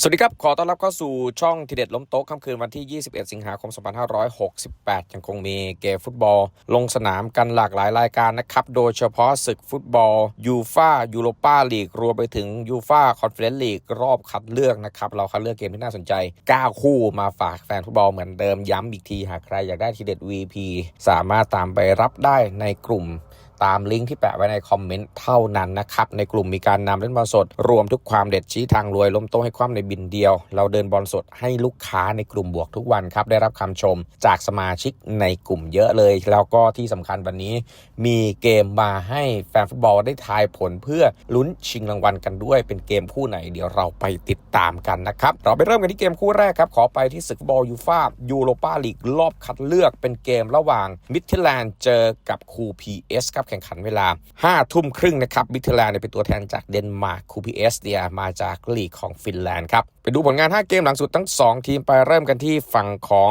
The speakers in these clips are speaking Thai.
สวัสดีครับ ขอต้อนรับเข้าสู่ช่องทีเด็ดล้มโต๊ะค่ำคืนวันที่ 21 สิงหาคม 2568 ยังคงมีเกมฟุตบอล ลงสนามกันหลากหลายรายการนะครับ โดยเฉพาะศึกฟุตบอลยูฟายูโรปาลีกรวมไปถึงยูฟาคอนเฟอเรนซ์ลีกรอบคัดเลือกนะครับ เราคัดเลือกเกมที่น่าสนใจ 9 คู่มาฝากแฟนฟุตบอลเหมือนเดิมย้ำอีกที หากใครอยากได้ทีเด็ด VP สามารถตามไปรับได้ในกลุ่ม ตามลิงก์ที่แปะไว้ในคอมเมนต์เท่านั้นนะครับในกลุ่มมีการนำเล่นบอลสด รวมทุกความเด็ดชี้ทางรวยล้มโต๊ะให้คว่ำในบินเดียว เราเดินบอลสดให้ลูกค้าในกลุ่มบวกทุกวันครับได้รับคำชมจากสมาชิกในกลุ่มเยอะเลย แล้วก็ที่สำคัญวันนี้ มีเกมมาให้แฟนฟุตบอลได้ทายผลเพื่อลุ้นชิงรางวัลกันด้วย เป็นเกมคู่ไหนเดี๋ยวเราไปติดตามกันนะครับเราไปเริ่มกันที่เกมคู่แรกครับขอไปที่ศึกบอลยูฟ่ายูโรปาลีกรอบคัดเลือกเป็นเกมระหว่างมิทแลนด์เจอกับคูพีเอสครับแข่งขันเวลา5ทุ่มครึ่งนะครับมิทแลนด์เนี่ยเป็นตัวแทนจากเดนมาร์กคูพีเอสเนี่ยมาจากลีกของฟินแลนด์ครับ ไปดูผลงาน 5 เกมหลังสุดทั้ง 2 ทีมไปเริ่มกันที่ฝั่งของ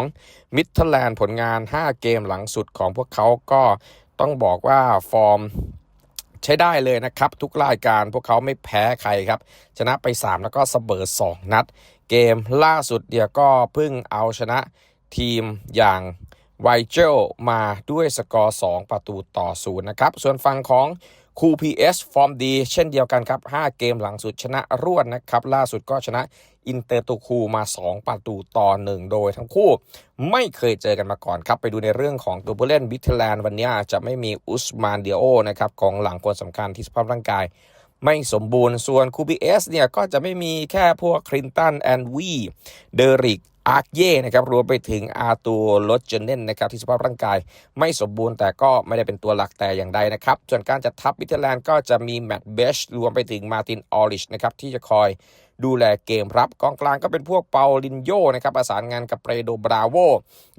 มิทแลนด์ผลงาน 5 เกมหลังสุดของพวกเขาก็ต้องบอกว่าฟอร์มใช้ได้เลยนะครับ ทุกรายการพวกเขาไม่แพ้ใครครับ ชนะไป 3 แล้วก็เสมอ2นัด เกมล่าสุดเดียก็เพิ่งเอาชนะทีมอย่าง ไวเจลมาด้วยสกอร์ 2 ประตูต่อศูนย์นะครับ ส่วนฝั่งของคูพีเอสฟอร์มดี เช่นเดียวกันครับ 5 เกมหลังสุดชนะรวดนะครับ ล่าสุดก็ชนะอินเตอร์ตูคูมา 2 ประตูต่อ 1 โดยทั้งคู่ ไม่เคยเจอกันมาก่อนครับ ไปดูในเรื่องของตัวผู้เล่นบิทแลนด์วันนี้จะไม่มีอุสมานเดียโอนะครับกองหลังคนสำคัญที่สภาพร่างกาย ไม่สมบูรณ์ส่วนคูบีเอสเนี่ยก็จะไม่มีแค่พวกคลินตันแอนวีเดริก อาร์เย่นะครับรวมไปถึงอาร์ตูลดเจเนนนะครับที่สภาพร่างกายไม่สมบูรณ์แต่ก็ไม่ได้เป็นตัวหลักแต่อย่างใดนะครับส่วนการจัดทัพบิทเทแลนด์ก็จะมีแมตต์เบชรวมไปถึงมาตินออริชนะครับที่จะคอย ดูแลเกมรับกองกลางก็เป็นพวกเปาลินโยนะครับประสานงานกับเปโดบราโว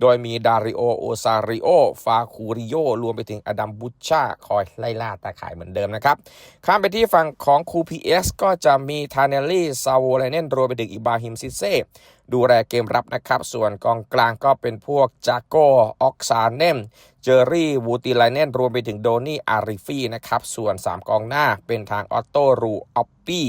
โดยมีดาริโอโอซาริโอฟาคูริโยรวมไปถึงอดัมบุชชาคอยไล่ล่าตาข่ายเหมือนเดิมนะครับข้ามไปที่ฝั่งของคูพีเอสก็จะมีทาเนลลี่ซาโวไลเนนรวมไปถึงอิบราฮิมซิเซดูแลเกมรับนะครับ ส่วนกองกลางก็เป็นพวกจากโกออกซาเนมเจอรี่วูติไลเนนรวมไปถึงโดนี่อาริฟีนะครับ ส่วน 3 กองหน้าเป็นทางออตโตรูออปปี้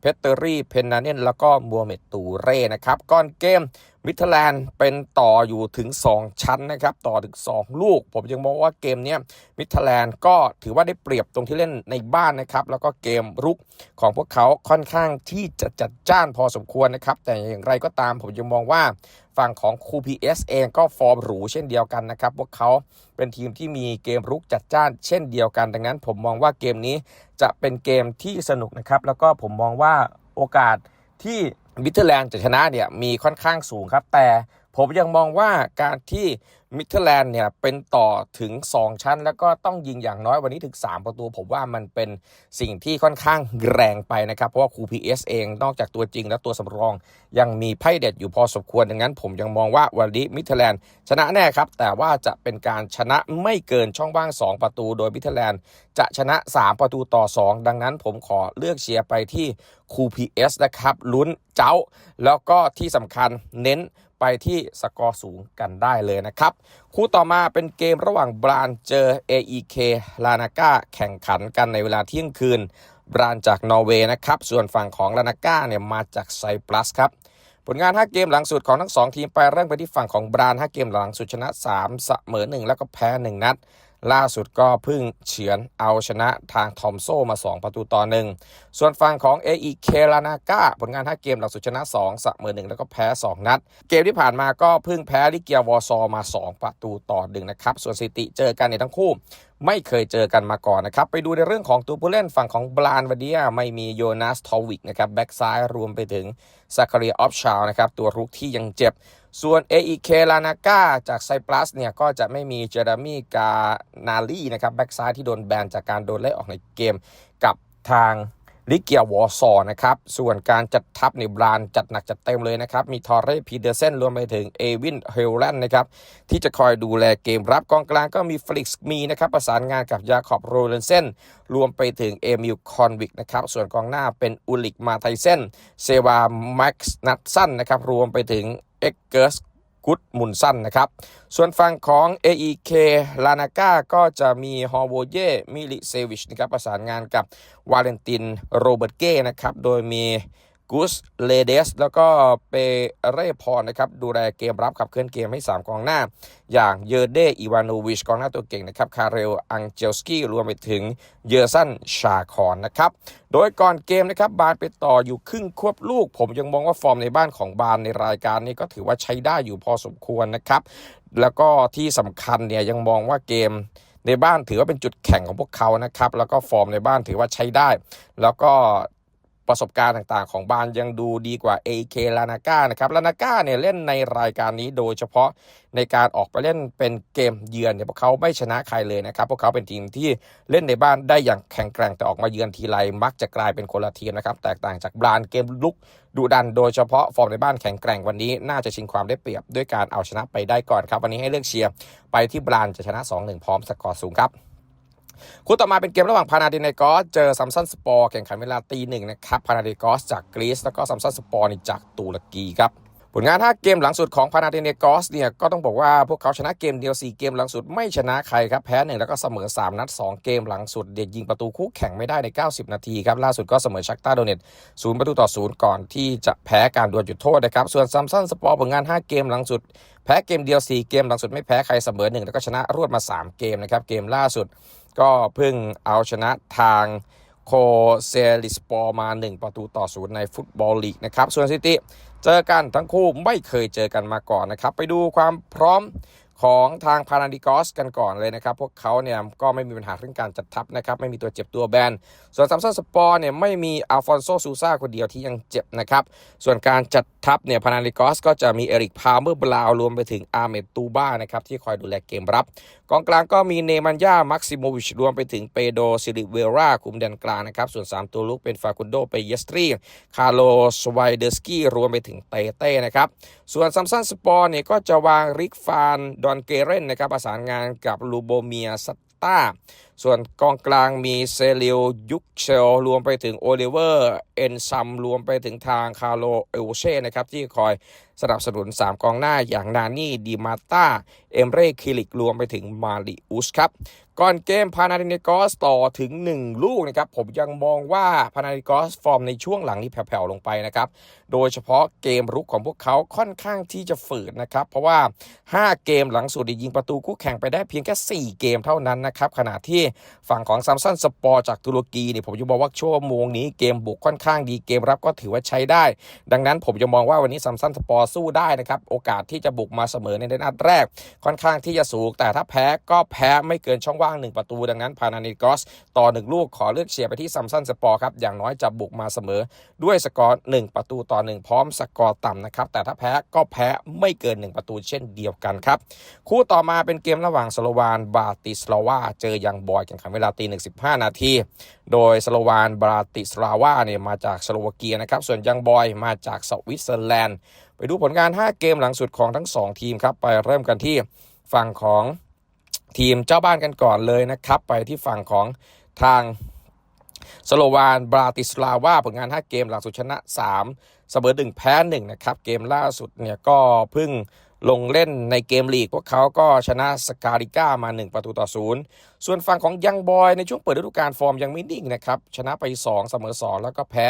เพเตอรี่เพนนาเนนแล้วก็มัวเมตตูเร่นะครับก่อนเกมมิทแลนด์เป็นต่ออยู่ถึง 2 ชั้นนะครับ ต่อถึง 2 ลูก ผมยังมองว่าเกมนี้มิทแลนด์ก็ถือว่าได้เปรียบตรงที่เล่นในบ้านนะครับ แล้วก็เกมรุกของพวกเขาค่อนข้างที่จะจัดจ้านพอสมควรนะครับ แต่อย่างไรก็ตามผมยังมองว่าฝั่งของคูพีเอสเองก็ฟอร์มหรูเช่นเดียวกันนะครับ พวกเขาเป็นทีมที่มีเกมรุกจัดจ้านเช่นเดียวกัน ดังนั้นผมมองว่าเกมนี้จะเป็นเกมที่สนุกนะครับ แล้วก็ผมมองว่าโอกาสที่ วิตเทอร์แลนด์จะชนะเนี่ยมีค่อนข้างสูงครับ แต่ ผมยังมองว่าการที่มิเทอร์แลนด์เนี่ยเป็นต่อถึง 2 ชั้น แล้วก็ต้องยิงอย่างน้อยวันนี้ถึง 3 ประตู ผมว่ามันเป็นสิ่งที่ค่อนข้างแรงไปนะครับ เพราะว่าครูพีเอสเองนอกจากตัวจริงและตัวสำรอง ยังมีไพ่เด็ดอยู่พอสมควรดังนั้น ผมยังมองว่าวันนี้มิเทอร์แลนด์ชนะแน่ครับ แต่ว่าจะเป็นการชนะไม่เกินช่องว่าง 2 ประตู โดยมิเทอร์แลนด์จะชนะ 3 ประตูต่อ 2 ดังนั้น ผมขอเลือกเชียร์ไปที่ครูพีเอสนะครับลุ้นเจ้า แล้วก็ที่สำคัญเน้น ไปที่สกอร์สูงกันได้เลยนะครับ คู่ต่อมาเป็นเกมระหว่างบรานเจอ AEK ลานาก้าแข่งขันกันในเวลาเที่ยงคืน บรานจากนอร์เวย์นะครับ ส่วนฝั่งของลานาก้าเนี่ยมาจากไซปรัสครับผลงาน 5 เกมหลังสุดของทั้ง 2 ทีมไปเริ่มไปที่ฝั่งของบราน 5 เกมหลังสุดชนะ 3 เสมอ 1 แล้วก็แพ้ 1 นัด ล่าสุดก็พิ่งเฉือนเอาชนะทางทอมโซมา 2 ประตูต่อหนึ่งส่วนฝั่งของ AEK ลานาก้าผลงาน 5 เกมหลังสุดชนะ2เสมอ1แล้วก็แพ้ 2 นัด เกมที่ผ่านมาก็พิ่งแพ้ลิเกียวอร์ซอมา 2 ประตูต่อหนึ่งนะครับ ส่วนสิติเจอกันในทั้งคู่ไม่เคยเจอกันมาก่อนนะครับ ไปดูในเรื่องของตัวผู้เล่นฝั่งของบรานวันนี้ไม่มีโยนาสทอวิกนะครับแบ็กซ้ายรวมไปถึงซาคารีออฟชาวนะครับตัวรุกที่ยังเจ็บ ส่วน AEK ลานาก้าจากไซปรัสเนี่ยก็จะไม่มีเจอร์มี่กานาลีนะครับแบ็กซ้ายที่โดนแบนจากการโดนไล่ออกในเกมกับทางลิเกียวอซอนะครับ ส่วนการจัดทัพในบรานจัดหนักจัดเต็มเลยนะครับ มีทอร์เรพีเดอร์เซนรวมไปถึงเอวินเฮลแลนนะครับ ที่จะคอยดูแลเกมรับกองกลางก็มีฟลิกซ์มีนะครับ ประสานงานกับยาคอบโรเลนเซนรวมไปถึงเอมิลคอนวิกนะครับ ส่วนกองหน้าเป็นอุลิกมาไทเซนเซวาแม็กซ์นัทสันนะครับ รวมไปถึง เอ็กเกิร์สกุดมุนสั้นนะครับ ส่วนฝั่งของ AEK ลานาก้าก็จะมีฮอโวเย่มิลิเซวิชนะครับประสานงานกับวาเลนตินโรเบิร์ตเก้นะครับ โดยมี กุสเลเดสแล้วก็เปเรพรนะครับดูแลเกมรับขับเคลื่อนเกมให้ 3 กองหน้า อย่างเยอร์เดอีวานโนวิชกองหน้าตัวเก่งนะครับคาเรลอังเจลสกี้รวมไปถึงเยอร์สันชาคอนนะครับโดยก่อนเกมนะครับบาร์ไปต่ออยู่ครึ่งควบลูก ผมยังมองว่าฟอร์มในบ้านของบาร์ในรายการนี้ก็ถือว่าใช้ได้อยู่พอสมควรนะครับแล้วก็ที่สำคัญเนี่ยยังมองว่าเกมในบ้านถือว่าเป็นจุดแข่งของพวกเขานะครับ แล้วก็ฟอร์มในบ้านถือว่าใช้ได้ แล้วก็ ประสบการณ์ต่างๆ ของบานยังดูดีกว่า AK ลานาก้านะครับลานาก้าเนี่ยเล่นในรายการนี้โดยเฉพาะในการออกไปเล่นเป็นเกมเยือนเนี่ยพวกเขาไม่ชนะใครเลยนะครับ พวกเขาเป็นทีมที่เล่นในบ้านได้อย่างแข็งแกร่งแต่ออกมาเยือนทีไรมักจะกลายเป็นคนละทีมนะครับ แตกต่างจากบรานเกมลุกดุดันโดยเฉพาะฟอร์มในบ้านแข็งแกร่งวันนี้ น่าจะชิงความได้เปรียบด้วยการเอาชนะไปได้ก่อนครับ วันนี้ให้เลือกเชียร์ไปที่บรานจะชนะ 2-1 พร้อมสกอร์สูงครับ คู่ต่อมาเป็นเกมระหว่างพานาดินเนกอสเจอซัมซันสปอร์แข่งขันเวลาตีหนึ่งนะครับพานาดินเนกอสจากกรีซแล้วก็ซัมซันสปอร์นี่จากตุรกีครับผลงาน 5 เกมหลังสุดของพานาดินเนกอสเนี่ยก็ต้องบอกว่าพวกเขาชนะเกมเดียว 4 เกมหลังสุดไม่ชนะใครครับ แพ้หนึ่งแล้วก็เสมอ 3 นัด 2 เกมหลังสุดเด็ดยิงประตูคู่แข่งไม่ได้ใน 90 นาทีครับ ล่าสุดก็เสมอชักตาโดเนตศูนย์ประตูต่อศูนย์ก่อนที่จะแพ้การดวลจุดโทษนะครับ ส่วนซัมซันสปอร์ผลงาน 5 เกมหลังสุด แพ้เกมเดียว 4 เกมหลังสุดไม่แพ้ใครเสมอหนึ่งแล้วก็ชนะรวดมา 3 เกมนะครับเกมล่าสุด ก็เพิ่งเอาชนะทางโคเซลิสปอร์มา 1 ประตูต่อศูนย์ในฟุตบอลลีกนะครับ ส่วนซิตี้เจอกันทั้งคู่ไม่เคยเจอกันมาก่อนนะครับ ไปดูความพร้อม ของทางพานาดิกอสกันก่อนเลยนะครับ พวกเขาเนี่ยก็ไม่มีปัญหาเรื่องการจัดทัพนะครับ ไม่มีตัวเจ็บตัวแบน ส่วนซัมซันสปอร์เนี่ยไม่มีอัลฟอนโซซูซาคนเดียวที่ยังเจ็บนะครับ ส่วนการจัดทัพเนี่ยพานาดิกอสก็จะมีเอริกพาเมอร์บลาวรวมไปถึงอาร์เมตูบ้านะครับที่คอยดูแลเกมรับ กองกลางก็มีเนมันยามักซิโมวิชรวมไปถึงเปโดซิลิเวราคุมแดนกลางนะครับ ส่วน 3 ตัวลุกเป็นฟาคุนโดเปเยสตรีคาร์โลสไวเดอร์สกี้รวมไปถึงเตเต้นะครับ ส่วนซัมซันสปอร์เนี่ยก็จะวางริกฟานดอนเกเรนนะครับประสานงานกับลูโบเมียสต้า ส่วนกองกลางมีเซลิลยุคเชลรวมไปถึงโอลิเวอร์ เอนซัมรวมไปถึงทางคาร์โลเอลเช่นะครับที่คอยสนับสนุน 3 กองหน้าอย่างนานี่ดีมาตาเอมเร่คิลิกรวมไปถึงมาริอุสครับก่อนเกมพานาดินกอสต่อถึง 1 ลูกนะครับผมยังมองว่าพานาดินกอสฟอร์มในช่วงหลังนี้แผ่วๆลงไปนะครับโดยเฉพาะเกมรุกของพวกเขาค่อนข้างที่จะฝืดนะครับเพราะว่า 5 เกมหลังสุดยิงประตูคู่แข่งไปได้เพียงแค่ 4 เกมเท่านั้นนะครับขณะที่ฝั่งของซัมซันสปอร์จากตุรกีเนี่ยผมจะบอกว่าชั่วโมงนี้เกมบุกค่อนข้างดีเกมรับก็ถือว่าใช้ได้ ดังนั้นผมจะมองว่าวันนี้ซัมซันสปอร์สู้ได้นะครับโอกาสที่จะบุกมาเสมอในนัดแรก ค่อนข้างที่จะสูง แต่ถ้าแพ้ก็แพ้ไม่เกินช่องว่าง 1 ประตู ดังนั้นพานานิกอสต่อ 1 ลูกขอเลือกเชียร์ไปที่ซัมซันสปอร์ครับอย่างน้อยจะบุกมาเสมอ ด้วยสกอร์1ประตูต่อ 1 พร้อมสกอร์ต่ำนะครับแต่ถ้าแพ้ก็แพ้ไม่เกิน 1 ประตูเช่นเดียวกันครับคู่ต่อมาเป็นเกมระหว่างสโลวานบาติสลาวาเจอยังบอยแข่งขันเวลาตีหนึ่งสิบห้านาทีโดยสโลวานบาติสลาวาเนี่ยมาจากสโลวาเกียนะครับ ส่วนยังบอยมาจากสวิตเซอร์แลนด์ ไปดูผลงาน 5 เกมหลังสุดของทั้ง 2 ทีมครับ ไปเริ่มกันที่ฝั่งของทีมเจ้าบ้านกันก่อนเลยนะครับ ไปที่ฝั่งของทางสโลวานบราติสลาวาผลงาน 5 เกมหลังสุดชนะ 3 เสมอ1แพ้1นะครับ เกมล่าสุดเนี่ยก็เพิ่ง ลงเล่นในเกมลีก พวกเขาก็ชนะสการิก้ามา 1 ประตูต่อศูนย์ส่วนฝั่งของยังบอยในช่วงเปิดฤดูกาลฟอร์มยังไม่นิ่งนะครับ ชนะไป 2 เสมอ 2 แล้วก็แพ้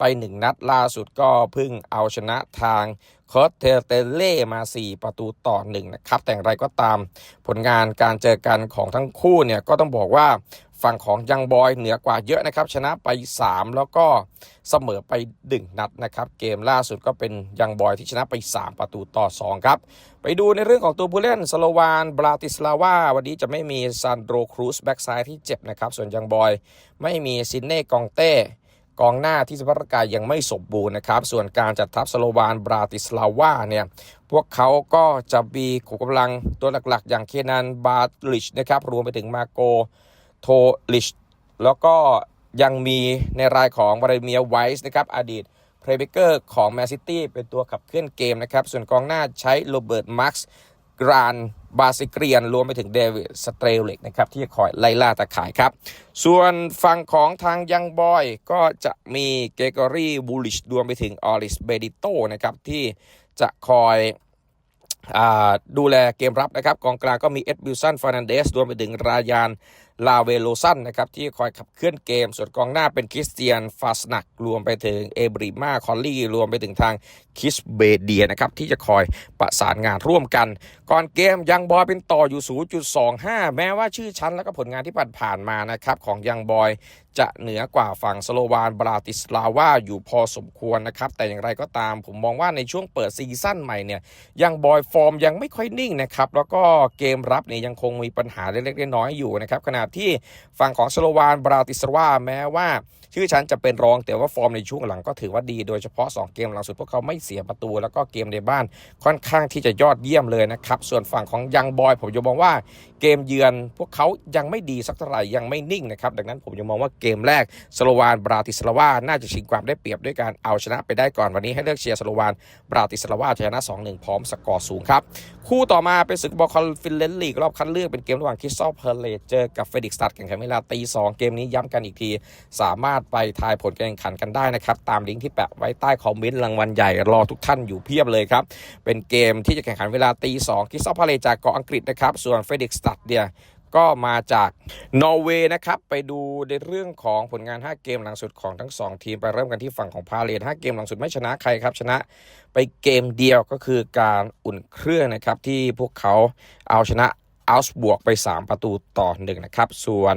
ไป 1 นัดล่าสุดก็เพิ่งเอาชนะทางคอสเทเตเล่มา 4 ประตูต่อ1นะครับแต่อย่างไรก็ตามผลงานการเจอกันของทั้งคู่เนี่ยก็ต้องบอกว่าฝั่งของยังบอยเหนือกว่าเยอะนะครับ ชนะไป 3 แล้วก็เสมอไป 1 นัดนะครับ เกมล่าสุดก็เป็นยังบอยที่ชนะไป 3 ประตูต่อ 2 ครับ ไปดูในเรื่องของตัวผู้เล่นสโลวานบราติสลาวาวันนี้จะไม่มีซันโดรครูสแบ็กซ้ายที่เจ็บนะครับ ส่วนยังบอยไม่มีซินเน่กองเต้ กองหน้าที่สภาพร่างกายยังไม่สมบูรณ์นะครับ ส่วนการจัดทัพสโลวานบราติสลาวาเนี่ยพวกเขาก็จะมีขุมกำลังตัวหลักๆ อย่างเคนันบาลิชนะครับรวมไปถึงมาโกโทลิชแล้วก็ยังมีในรายของวาร์เมียไวส์นะครับอดีตเพลย์เบเกอร์ของแมนซิตี้เป็นตัวขับเคลื่อนเกมนะครับ ส่วนกองหน้าใช้โรเบิร์ตมาร์คส์กราน บาซิเกรียน รวมไปถึงเดวิดสเตรเล็กนะครับที่จะคอยไล่ล่าตะข่ายครับ ส่วนฝั่งของทางยังบอยก็จะมีเกเกอรี่บูลิชรวมไปถึงออริสเบดิโตนะครับที่จะคอยอดูแลเกมรับนะครับกองกลางก็มีเอ็ดบิลสันฟานันเดสรวมไปถึงรายาน ลาเวโลซันนะครับที่คอยขับเคลื่อนเกม ส่วนกองหน้าเป็นคริสเตียนฟาสนักรวมไปถึงเอบริมาคอลลี่รวมไปถึงทางคิสเบเดียนะครับที่จะคอยประสานงานร่วมกัน ก่อนเกมยังบอยเป็นต่ออยู่ 0.25 แม้ว่าชื่อชั้นและก็ผลงานที่ผ่านๆมานะครับของยังบอยจะเหนือกว่าฝั่งสโลวานบราติสลาวาอยู่พอสมควรนะครับแต่อย่างไรก็ตามผมมองว่าในช่วงเปิดซีซั่นใหม่เนี่ยยังบอยฟอร์มยังไม่ค่อยนิ่งนะครับแล้วก็เกมรับเนี่ยยังคงมีปัญหาเล็กๆน้อยๆอยู่นะครับขณะที่ฝั่งของสโลวานบราติสวาแม้ว่า ชื่อฉันจะเป็นรองแต่ว่าฟอร์มในช่วงหลังก็ถือว่าดี โดยเฉพาะ 2 เกมหลังสุดพวกเขาไม่เสียประตู แล้วก็เกมในบ้านค่อนข้างที่จะยอดเยี่ยมเลยนะครับ ส่วนฝั่งของยังบอย ผมจะมองว่าเกมเยือนพวกเขายังไม่ดีสักเท่าไหร่ยังไม่นิ่งนะครับดังนั้นผมจะมองว่าเกมแรกสโลวานบราติสลาวาน่าจะชิงความได้เปรียบด้วยการเอาชนะไปได้ก่อนวันนี้ให้เลือกเชียร์สโลวานบราติสลาวาชนะ 2-1 พร้อมสกอร์สูงครับคู่ต่อมาเป็นศึกบอลคอนฟิเลนลีกรอบคัดเลือกเป็นเกมระหว่างคริสตัลเพลเลตเจอกับเฟดิกสตัดแข่งขันเวลาตีสองเกมนี้ย้ำกันอีกที สามารถไปทายผลการแข่งขันกันได้นะครับ ตามลิงก์ที่แปะไว้ใต้คอมเมนต์รางวัลใหญ่รอทุกท่านอยู่เพียบเลยครับ เป็นเกมที่จะแข่งขันเวลาตีสองคิสตัลเพลเลจากเกาะอังกฤษนะครับ ส่วนเฟดิกสตัดเนี่ยก็มาจากนอร์เวย์นะครับ ไปดูในเรื่องของผลงาน 5 เกมหลังสุดของทั้ง 2 ทีม ไปเริ่มกันที่ฝั่งของพาเลท5เกมหลังสุดไม่ชนะใครครับ ชนะไปเกมเดียวก็คือการอุ่นเครื่องนะครับ ที่พวกเขาเอาชนะ อัลส์บวกไป 3 ประตูต่อหนึ่งนะครับ ส่วน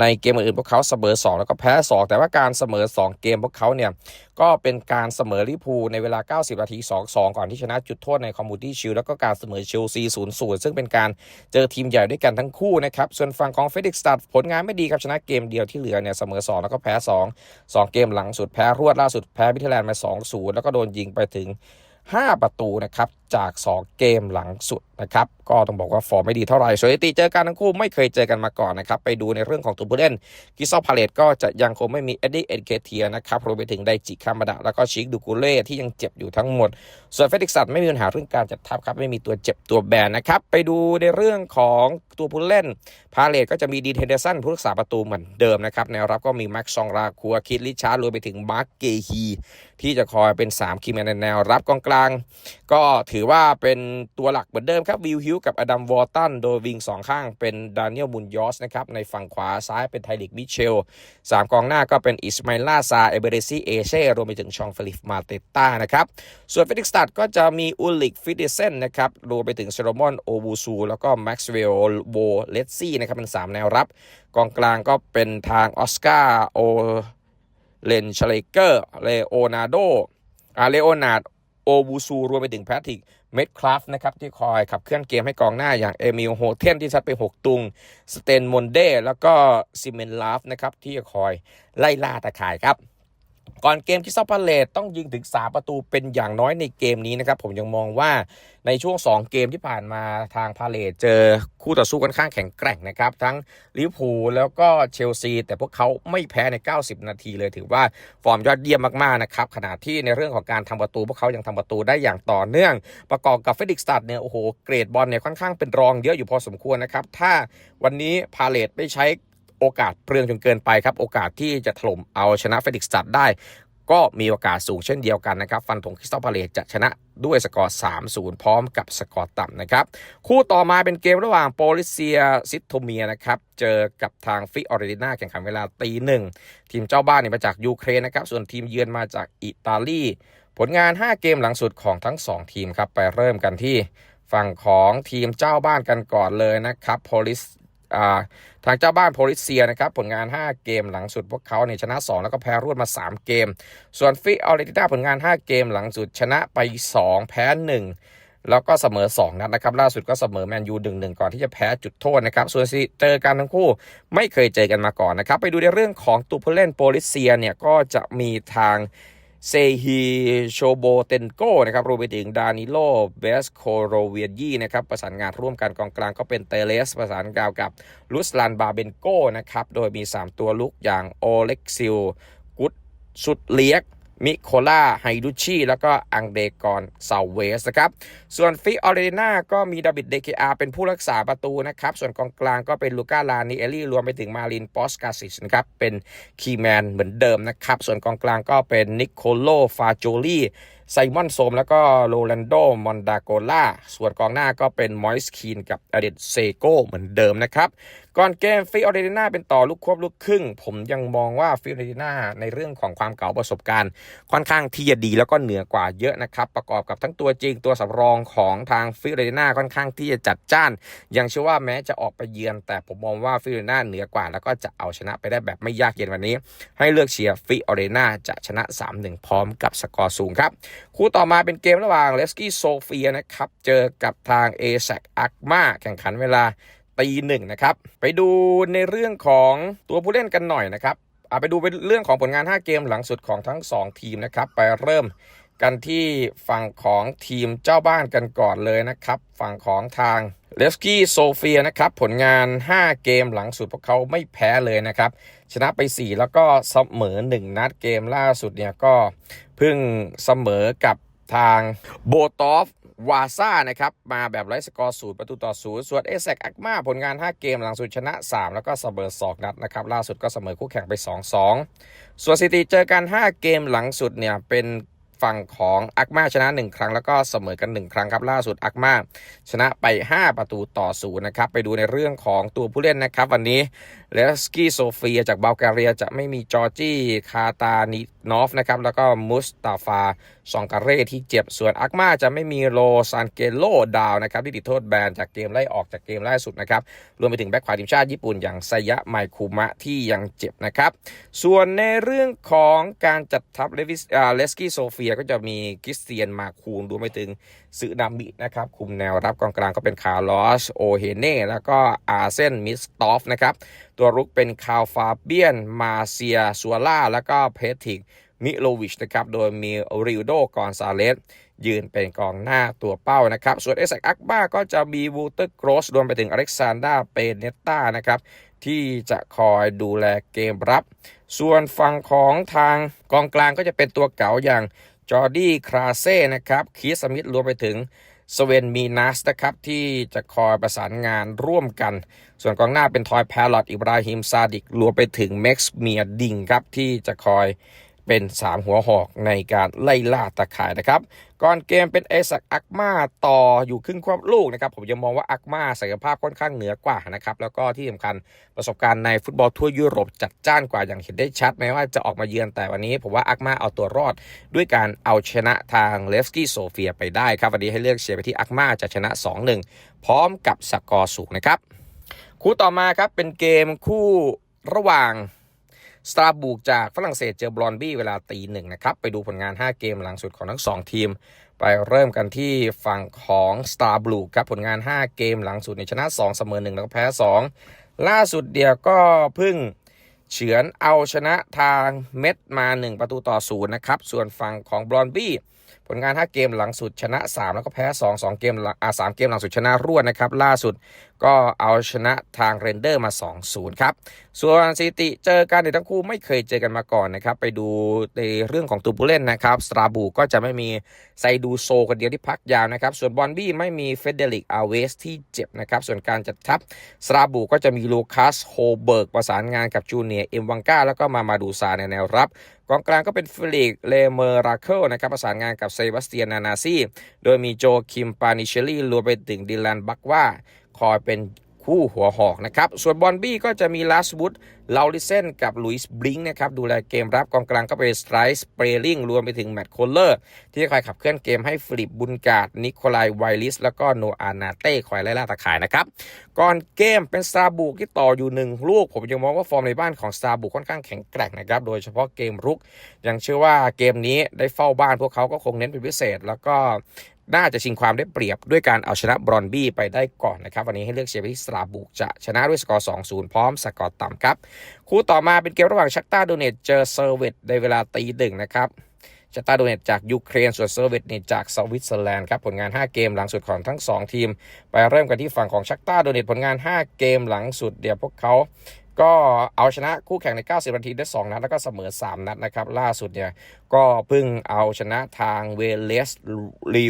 ในเกมอื่นพวกเขาเสมอ 2 แล้วก็แพ้ 2 แต่ว่าการเสมอ 2 เกมพวกเขาเนี่ย ก็เป็นการเสมอลิพูในเวลา 90 นาที 2-2 ก่อนที่ชนะจุดโทษในคอมมูนิตี้ชิลแล้วก็การเสมอเชลซี 0-0 ซึ่งเป็นการเจอทีมใหญ่ด้วยกันทั้งคู่นะครับ ส่วนฝั่งของเฟดิกสตัดผลงานไม่ดีครับชนะเกมเดียวที่เหลือเนี่ยเสมอ 2 แล้วก็แพ้ 2 2 เกมหลังสุดแพ้รวดล่าสุดแพ้บิทเทแลนด์มา 2-0 แล้วก็โดนยิงไปถึง 5 ประตูนะครับจาก 2 เกมหลังสุดนะครับก็ต้องบอกว่าฟอร์มไม่ดีเท่าไหร่สถิติเจอกันทั้งคู่ไม่เคยเจอกันมาก่อนนะครับไปดูในเรื่องของตัวผู้เล่นกิซอพาเลตก็จะยังคงไม่มีเอ็ดดี้เอ็ดเคเทียนะครับรวมไปถึงไดจิคามาดะแล้วก็ชิคดูกูเล่ที่ยังเจ็บอยู่ทั้งหมด ส่วนเฟดิกสัตไม่มีปัญหาเรื่องการจัดทัพครับไม่มีตัวเจ็บตัวแบนนะครับไปดูในเรื่องของตัวผู้เล่นพาเลตก็จะมีดีเทนเดอร์สันผู้รักษาประตูเหมือนเดิมนะครับแนวรับก็มีแม็กซองราคัวคิดลิชาร์รวมไปถึงมาร์กเกฮีที่จะคอยเป็น 3 คีย์แมนในแนวรับกองกลาง ก็ถือว่าเป็นตัวหลักเหมือนเดิมครับวิลฮิวกับอดัมวอร์ตันโดยวิงสองข้างเป็นดานิเอลมุนยอสนะครับในฝั่งขวาซ้ายเป็นไทลิกมิเชลสามกองหน้าก็เป็นอิสมาอิลลาซาเอเบเรซีเอเช่รวมไปถึงชองฟลิฟมาเตต้านะครับส่วนเฟดิกสตัดก็จะมีอุลิกฟิเดเซนนะครับรวมไปถึงเซโรมอนโอบูซูแล้วก็แม็กซ์เวลโบเลตซี่นะครับเป็นสามแนวรับ กองกลางก็เป็นทางออสการ์โอ เลนชเลเกอร์ เลโอนาโดอาเลโอนาดโอบูซูรวมไปถึงแพทริกเมดคราฟนะครับที่คอยขับเคลื่อนเกมให้กองหน้าอย่างเอมิลโฮเทนที่ชัดไป 6 ตุง สเตนมอนเดแล้วก็ซิเมนลาฟนะครับที่คอยไล่ล่าตะข่ายครับ ก่อนเกมคิสซัพาเลตต้องยิงถึง 3 ประตูเป็นอย่างน้อยในเกมนี้นะครับ ผมยังมองว่าในช่วง 2 เกมที่ผ่านมาทางพาเลตเจอคู่ต่อสู้ค่อนข้างแข็งแกร่งนะครับ ทั้งลิเวอร์พูลแล้วก็เชลซี แต่พวกเขาไม่แพ้ใน 90 นาทีเลยถือว่าฟอร์มยอดเยี่ยมมากๆนะครับขณะที่ในเรื่องของการทำประตู พวกเขายังทำประตูได้อย่างต่อเนื่อง ประกอบกับเฟดิกสตัดเนี่ยโอ้โหเกรดบอลเนี่ยค่อนข้างเป็นรองเยอะอยู่พอสมควรนะครับถ้าวันนี้พาเลตไม่ใช้ โอกาสเปลืองจนเกินไปครับโอกาสที่จะถล่มเอาชนะเฟดิกสตัดได้ ก็มีโอกาสสูงเช่นเดียวกันนะครับ ฟันธงคริสตัลพาเลตจะชนะด้วยสกอร์ 3-0 พร้อมกับสกอร์ต่ำนะครับ คู่ต่อมาเป็นเกมระหว่างโปลิเซียซิโทเมียนะครับ เจอกับทางฟิออเรตินาแข่งขันเวลาตีหนึ่งทีมเจ้าบ้านเนี่ยมาจากยูเครนนะครับ ส่วนทีมเยือนมาจากอิตาลี ผลงาน 5 เกมหลังสุดของทั้ง 2 ทีมครับ ไปเริ่มกันที่ฝั่งของทีมเจ้าบ้านกันก่อนเลยนะครับโพลิส ทางเจ้าบ้านโพลิเซียนะครับผลงาน 5 เกมหลังสุดพวกเขาเนี่ยชนะ 2 แล้วก็แพ้รวดมา 3 เกม ส่วนฟิออเรติน่าผลงาน 5 เกมหลังสุดชนะไป 2 แพ้ 1 แล้วก็เสมอ 2 นัดนะครับ ล่าสุดก็เสมอแมนยู1 1ก่อนที่จะแพ้จุดโทษนะครับ ส่วนเจอกันทั้งคู่ไม่เคยเจอกันมาก่อนนะครับ ไปดูในเรื่องของตัวผู้เล่นโปลิเซียเนี่ยก็จะมีทาง เซฮีโชโบเตนโกนะครับรวมไปถึงดานิโลเบสโคโรเวียยี่นะครับประสานงานร่วมกันกองกลางก็เป็นเตเลส ประสานกาวกับลุสลานบาเบนโกนะครับโดยมี 3 ตัวลุกอย่างโอเล็กซิลกุดสุดเลียก มิโคล่าไฮดุชีแล้วก็อังเดกอนเซาเวสนะครับ ส่วนฟิออเรนาก็มีดาบิดเดเคอาเป็นผู้รักษาประตูนะครับ ส่วนกองกลางก็เป็นลูก้าลานิเอลี่รวมไปถึงมารินปอสกาซิสนะครับ เป็นคีย์แมนเหมือนเดิมนะครับ ส่วนกองกลางก็เป็นนิโคโลฟาโจลีไซมอนโซมแล้วก็โรแลนโดมอนดาโกล่าส่วนกองหน้าก็เป็นมอยส์คีนกับอเดตเซโกเหมือนเดิมนะครับ ก่อนเกมฟิออเรติน่าเป็นต่อลูกควบลูกครึ่ง ผมยังมองว่าฟิออเรติน่าในเรื่องของความเก่าประสบการณ์ ค่อนข้างที่จะดีแล้วก็เหนือกว่าเยอะนะครับ ประกอบกับทั้งตัวจริงตัวสำรองของทางฟิออเรติน่าค่อนข้างที่จะจัดจ้าน ยังเชื่อว่าแม้จะออกไปเยือน แต่ผมมองว่าฟิออเรติน่าเหนือกว่า แล้วก็จะเอาชนะไปได้แบบไม่ยากเย็นวันนี้ ให้เลือกเชียร์ฟิออเรติน่าจะชนะ 3-1 พร้อมกับสกอร์สูงครับคู่ต่อมาเป็นเกมระหว่างเลสกี้โซเฟียนะครับเจอกับทางเอแซกอักมาแข่งขันเวลา ตีหนึ่งนะครับไปดูในเรื่องของตัวผู้เล่นกันหน่อยนะครับอะไปดูเป็นเรื่องของผลงาน 5 เกมหลังสุดของทั้ง 2 ทีมนะครับไปเริ่มกันที่ฝั่งของทีมเจ้าบ้านกันก่อนเลยนะครับ ฝั่งของทางเลสกี้โซเฟียนะครับผลงาน 5 เกมหลังสุดพวกเขาไม่แพ้เลยนะครับ ชนะไป 4 แล้วก็เสมอ 1 นัดเกมล่าสุดเนี่ยก็เพิ่งเสมอกับทางโบตอฟ วาซ่านะครับมาแบบไร้สกอร์ศูนย์ประตูต่อศูนย์ส่วนเอเซกอักมาผลงาน 5 เกมหลังสุดชนะ 3 แล้วก็เสมอ2นัดนะครับล่าสุดก็เสมอคู่แข่งไป 2-2 ส่วนซิตี้เจอกัน 5 เกมหลังสุดเนี่ยเป็นฝั่งของอักมาชนะ 1 ครั้งแล้วก็เสมอกัน 1 ครั้งครับล่าสุดอักมาชนะไป 5 ประตูต่อศูนย์นะครับไปดูในเรื่องของตัวผู้เล่นนะครับ วันนี้เลสกี้โซเฟียจากบัลแกเรียจะไม่มีจอร์จี้คาตานิ นอฟนะครับแล้วก็มุสตาฟาซองการเร่ที่เจ็บส่วนอักมาจะไม่มีโลซานเกโลดาวนะครับที่ติดโทษแบนจากเกมไล่ออกจากเกมล่าสุดนะครับรวมไปถึงแบ็คขวาทีมชาติญี่ปุ่นอย่างไซยะไมคุมะที่ยังเจ็บนะครับส่วนในเรื่องของการจัดทัพเลวิสอ่าเลสกี้โซเฟียก็จะมีคริสเตียนมาคูนรวมไปถึง ซึนามินะครับคุมแนวรับกองกลางก็เป็นคาร์ลอสโอเฮเน่แล้วก็อาเซนมิสตอฟนะครับตัวรุกเป็นคาลฟาเบียน มาเซียซัวล่าแล้วก็เพทิกมิโลวิชนะครับโดยมีริวโดกอนซาเลสยืนเป็นกองหน้าตัวเป้านะครับ ส่วนเอสักอักบ้าก็จะมีวูเตอร์โกรสรวมไปถึงอเล็กซานดราเปเนตตานะครับที่จะคอยดูแลเกมรับ ส่วนฝั่งของทางกองกลางก็จะเป็นตัวเก๋าอย่าง จอร์ดี้คราเซ่นะครับคีสมิธรวมไปถึงสเวนมีนัสนะครับที่จะคอยประสานงานร่วมกัน ส่วนกองหน้าเป็นทอยแพลอตอิบราฮิมซาดิกรวมไปถึงเม็กซ์เมียดิงครับที่จะคอย เป็น 3 หัวหอกในการไล่ล่าตะข่ายนะครับ ก่อนเกมเป็นเอซักอักมาต่ออยู่ครึ่งควบลูกนะครับ ผมยังมองว่าอักมาศักยภาพค่อนข้างเหนือกว่านะครับ แล้วก็ที่สำคัญประสบการณ์ในฟุตบอลทั่วยุโรปจัดจ้านกว่าอย่างเห็นได้ชัดแม้ว่าจะออกมาเยือนแต่วันนี้ ผมว่าอักมาเอาตัวรอด ด้วยการเอาชนะทางเลฟสกี้โซเฟียไปได้ครับวันนี้ให้เลือกเชียร์ไปที่อักมาจะชนะ 2-1 พร้อมกับสกอร์สูงนะครับ คู่ต่อมาครับเป็นเกมคู่ระหว่าง สตราบูกจากฝรั่งเศสเจอบรอนบี้เวลาตีหนึ่งนะครับ ไปดูผลงาน 5 เกมหลังสุดของทั้ง 2 ทีม ไปเริ่มกันที่ฝั่งของสตาร์บลูครับผลงาน 5 เกมหลังสุดในชนะ 2 เสมอ 1 แล้วก็แพ้ 2 ล่าสุดเดียวก็เพิ่งเฉือนเอาชนะทางเม็ดมา 1 ประตูต่อศูนย์นะครับ ส่วนฝั่งของบรอนบี้ผลงาน 5 เกมหลังสุดชนะ 3 แล้วก็แพ้ 2 2 เกมลังอ่า3เกมหลังสุดชนะรวดนะครับ ล่าสุด ก็เอาชนะทางเรนเดอร์มา 2-0 ครับ ส่วนสถิติเจอกันในทั้งคู่ไม่เคยเจอกันมาก่อนนะครับ ไปดูในเรื่องของตัวผู้เล่นนะครับสตราบูก็จะไม่มีไซดูโซคนเดียวที่พักยาวนะครับ ส่วนบอลบี้ไม่มีเฟเดริกอาเวสที่เจ็บนะครับ ส่วนการจัดทัพสตราบูก็จะมีลูคัสโฮเบิร์กประสานงานกับจูเนียเอ็มวังกาแล้วก็มามาดูซาในแนวรับกองกลางก็เป็นฟิลิกเลเมอราเคิลนะครับประสานงานกับเซบาสเตียนนานาซีโดยมีโจคิมปานิเชลลี่รวมไปถึงดิลันบักว่า คอยเป็นคู่หัวหอกนะครับ ส่วนบอลบี้ก็จะมีลาสวูดลาลิเซนกับลุยส์บลิงนะครับ ดูแลเกมรับกองกลางก็เป็นสไตรส์เปรลิงรวมไปถึงแมตต์โคลเลอร์ ที่คอยขับเคลื่อนเกมให้ฟิลิปบุนการ์ดนิโคลายไวลิส แล้วก็โนอานาเต้คอยไล่ล่าตะข่ายนะครับ ก่อนเกมเป็นสตาร์บุกที่ต่ออยู่หนึ่งลูก ผมยังมองว่าฟอร์มในบ้านของสตาร์บุกค่อนข้างแข็งแกร่งนะครับ โดยเฉพาะเกมรุก ยังเชื่อว่าเกมนี้ได้เฝ้าบ้านพวกเขาก็คงเน้นเป็นพิเศษ แล้วก็ น่าจะชิงความได้เปรียบด้วยการเอาชนะบรอนบี้ไปได้ก่อนนะครับ วันนี้ให้เลือกเชียร์ไปที่สลาบุกจะชนะด้วยสกอร์ 2-0 พร้อมสกอร์ต่ำครับ คู่ต่อมาเป็นเกมระหว่างชักตาโดเนตเจอเซอร์เวตในเวลาตีหนึ่งนะครับชักตาโดเนตจากยูเครนส่วนเซอร์เวตเนี่ยจากสวิตเซอร์แลนด์ครับผลงาน 5 เกมหลังสุดของทั้ง 2 ทีม ไปเริ่มกันที่ฝั่งของชักตาโดเนตผลงาน 5 เกมหลังสุดเดี๋ยวพวกเขา ก็เอาชนะคู่แข่งใน 90 นาทีได้2นัดแล้วก็เสมอ 3 นัดนะครับ ล่าสุดเนี่ยก็เพิ่งเอาชนะทางเวเลสลี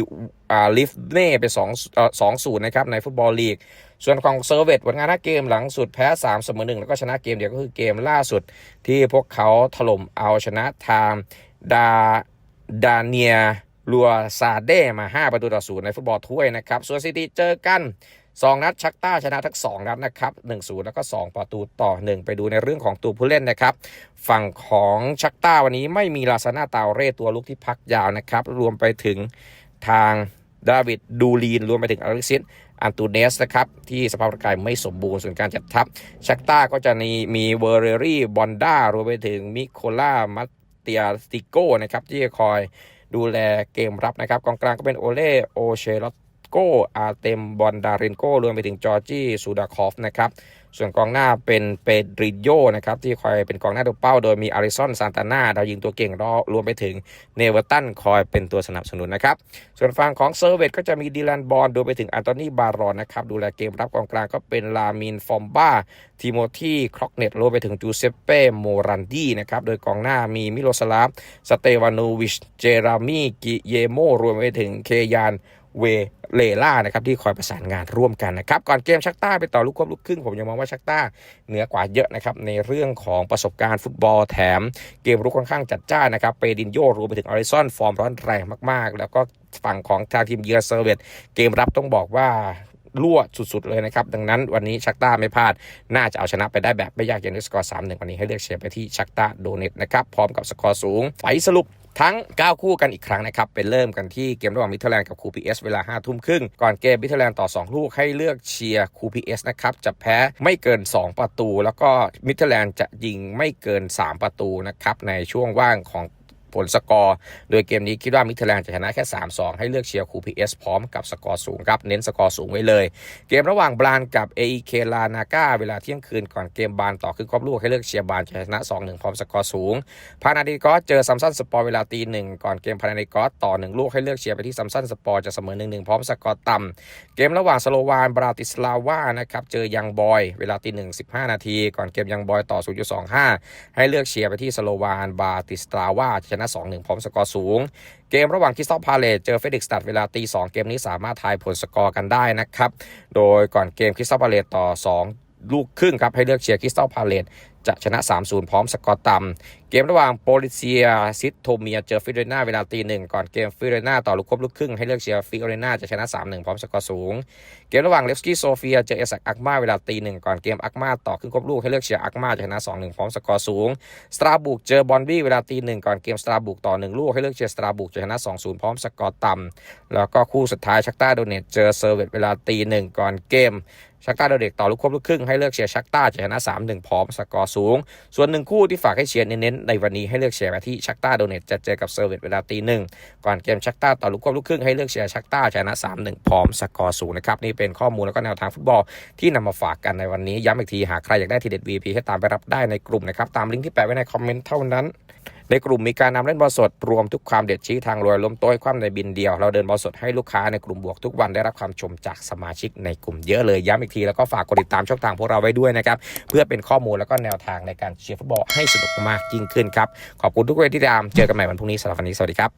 อ่าลิฟเน่ไป2เอ่อ2 0นะครับในฟุตบอลลีก ส่วนของเซอร์เวตผลงาน5เกมหลังสุดแพ้ 3 เสมอ 1 แล้วก็ชนะเกมเดียวก็คือเกมล่าสุดที่พวกเขาถล่มเอาชนะทางดาดาเนียลัวซาเด้มา 5 ประตูต่อศูนย์ในฟุตบอลถ้วยนะครับ ส่วนซิตี้เจอกัน 2 นัดชักต้าชนะทั้ง 2 นัดนะครับ1-0 แล้วก็ 2 ประตูต่อ 1 ไปดูในเรื่องของตัวผู้เล่นนะครับ ฝั่งของชักต้าวันนี้ไม่มีลาซานาตาเร่ตัวลุกที่พักยาวนะครับ รวมไปถึงทางดาวิดดูลีน รวมไปถึงอเล็กซิสอันตูเนสนะครับที่สภาพร่างกายไม่สมบูรณ์ส่วนการจัดทัพ ชักต้าก็จะมีมีเวอร์เรรี่บอนด้ารวมไปถึงมิโคล่ามัตเตียสติโก้นะครับที่จะคอยดูแลเกมรับนะครับกองกลางก็เป็นโอเล่โอเชล โกอาเตมบอนดาเรนโกรวมไปถึงจอร์จี้ซูดาคอฟนะครับส่วนกองหน้าเป็นเปดริโยนะครับที่คอยเป็นกองหน้าตัวเป้า โดยมีอาริซอนซานตาน่าดาวยิงตัวเก่งรอรวมไปถึงเนเวอร์ตันคอยเป็นตัวสนับสนุนนะครับ ส่วนฝั่งของเซอร์เวตก็จะมีดีแลนบอลดยไปถึงอันโตนีบารอนนะครับ ดูแลเกมรับกองกลางก็เป็นลามินฟอมบ้าทิโมธีครอกเนตรวมไปถึงจูเซปเป้โมรันดีนะครับ โดยกองหน้ามีมิโลสลาฟสเตวานูวิชเจรามีกิเยโมรวมไปถึงเคยาน เวเลล่านะครับที่คอยประสานงานร่วมกันนะครับ ก่อนเกมชักต้าไปต่อลูกควบลูกครึ่ง ผมยังมองว่าชักต้าเหนือกว่าเยอะนะครับในเรื่องของประสบการณ์ฟุตบอลแถม เกมรุกค่อนข้างจัดจ้านนะครับเปดินโยรวมไปถึงออริซอนฟอร์มร้อนแรงมากๆ แล้วก็ฝั่งของทางทีมเยือเซอร์เวตเกมรับต้องบอกว่ารั่วสุดๆเลยนะครับ ดังนั้นวันนี้ชักต้าไม่พลาด น่าจะเอาชนะไปได้แบบไม่ยากเย็นด้วยสกอร์3-1วันนี้ให้เลือกเชียร์ไปที่ชักต้าโดเนตนะครับ พร้อมกับสกอร์สูงไฟสรุป ทั้ง 9 คู่กันอีกครั้งนะครับ เป็นเริ่มกันที่เกมระหว่างมิเทอร์แลนด์กับคูพีเอสเวลา5ทุ่มครึ่ง ก่อนเกมมิเทอร์แลนด์ต่อ 2 ลูกให้เลือกเชียร์คูพีเอสนะครับ จะแพ้ไม่เกิน 2 ประตู แล้วก็มิเทอร์แลนด์จะยิงไม่เกิน 3 ประตูนะครับในช่วงว่างของ ผลสกอร์ โดยเกมนี้คิดว่ามิเทแลนด์จะชนะแค่ 3-2 ให้เลือกเชียร์คูพีเอสพร้อมกับสกอร์สูงครับ เน้นสกอร์สูงไว้เลย เกมระหว่างบรานกับเอเคลานาก้าเวลาเที่ยงคืนก่อนเกมบานต่อขึ้นครอบลูกให้เลือกเชียร์บานจะชนะ 2-1 พร้อมสกอร์สูง พานาดิกอสเจอซัมซันสปอร์เวลาตีหนึ่งก่อนเกมพานาดิกอสต่อหนึ่งลูกให้เลือกเชียร์ไปที่ซัมซันสปอร์จะเสมอหนึ่งหนึ่งพร้อมสกอร์ต่ำเกมระหว่างสโลวานบราติสลาวานะครับเจอยังบอย เวลาตีหนึ่งสิบห้านาทีก่อนเกมยังบอยต่อ0.25 ให้เลือกเชียร์ไปที่สโลวานบราติสลาวาจะนะ2-1 พร้อมสกอร์สูง เกมระหว่างคริสตอลพาเลตเจอเฟดิกสตัดเวลาตี2เกมนี้สามารถทายผลสกอร์กันได้นะครับ โดยก่อนเกมคริสตอลพาเลตต่อ 2 ลูกครึ่งครับให้เลือกเชียร์คริสตอลพาเลต จะชนะ 3-0 พร้อมสกอร์ต่ำเกมระหว่างโปลิเซียซิตโทเมียเจอฟิโรนาเวลาตีหนึ่งก่อนเกมฟิโรนาต่อลูกครบลูกครึ่งให้เลือกเชียร์ฟิโรนาจะชนะ 3-1 พร้อมสกอร์สูง เกมระหว่างเลฟสกี้โซเฟียเจอเอสักอักมาเวลาตีหนึ่งก่อนเกมอักมาต่อขึ้นครบลูกให้เลือกเชียร์อักมาจะชนะ 2-1 พร้อมสกอร์สูงสตราบุกเจอบอนบี้เวลาตีหนึ่งก่อนเกมสตราบุกต่อหนึ่งลูกให้เลือกเชียร์สตราบุกจะชนะ 2-0 พร้อมสกอร์ต่ำแล้วก็คู่สุดท้ายชักต้าโดเนตเจอเซอร์เวตเวลาตีหนึ่งก่อนเกม ชักต้าโดเด็กต่อลูกควบลูกครึ่งให้เลือกเชียร์ชักต้าจะชนะ3-1พร้อมสกอร์สูง ส่วนหนึ่งคู่ที่ฝากให้เชียร์เน้นๆในวันนี้ให้เลือกเชียร์ไปที่ชักต้าโดเนตจะเจอกับเซอร์เวตเวลาตีหนึ่งก่อนเกมชักต้าต่อลูกควบลูกครึ่งให้เลือกเชียร์ชักต้าชนะ3-1พร้อมสกอร์สูงนะครับนี่เป็นข้อมูลแล้วก็แนวทางฟุตบอลที่นำมาฝากกันในวันนี้ย้ำอีกทีหากใครอยากได้ทีเด็ด VP ให้ตามไปรับได้ในกลุ่มนะครับตามลิงก์ที่แปะไว้ในคอมเมนต์เท่านั้น ในกลุ่มมีการนำเล่นบอลสดรวมทุกความเด็ดชี้ทางรวยล้มโต้ยความในบินเดียว เราเดินบอลสดให้ลูกค้าในกลุ่มบวกทุกวันได้รับความชมจากสมาชิกในกลุ่มเยอะเลยย้ำอีกทีแล้วก็ฝากกดติดตามช่องทางพวกเราไว้ด้วยนะครับเพื่อเป็นข้อมูลแล้วก็แนวทางในการเชียร์ฟุตบอลให้สนุกมากยิ่งขึ้นครับขอบคุณทุกคนที่ตามเจอกันใหม่วันพรุ่งนี้สำหรับวันนี้สวัสดีครับ